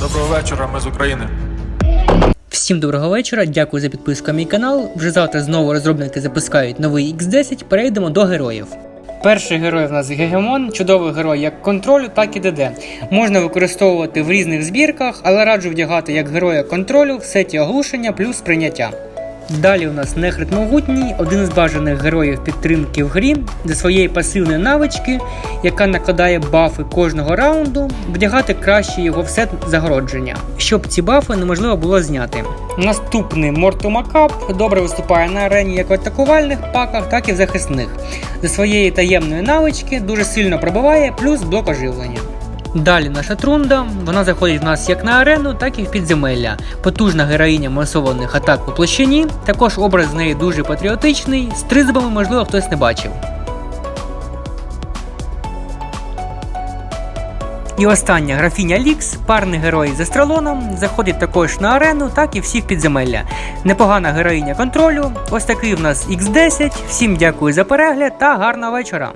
Доброго вечора, ми з України. Всім доброго вечора, дякую за підписку на мій канал. Вже завтра знову розробники запускають новий X10. Перейдемо до героїв. Перший герой в нас Гегемон, чудовий герой як контролю, так і ДД. Можна використовувати в різних збірках, але раджу вдягати як героя контролю в сеті оглушення плюс прийняття. Далі у нас Нехрит Могутній, один з бажаних героїв підтримки в грі за своєї пасивної навички, яка накладає бафи кожного раунду, вдягати краще його в сет загородження, щоб ці бафи неможливо було зняти. Наступний Мортумакап добре виступає на арені як в атакувальних паках, так і в захисних. За своєї таємної навички дуже сильно пробиває, плюс блок оживлення. Далі наша трунда. Вона заходить в нас як на арену, так і в підземелля. Потужна героїня масованих атак по площині. Також образ з неї дуже патріотичний. З тризубами, можливо, хтось не бачив. І остання графіня Лікс, парний герой з астралоном, заходить також на арену, так і всі в підземелля. Непогана героїня контролю. Ось такий в нас X10. Всім дякую за перегляд та гарного вечора.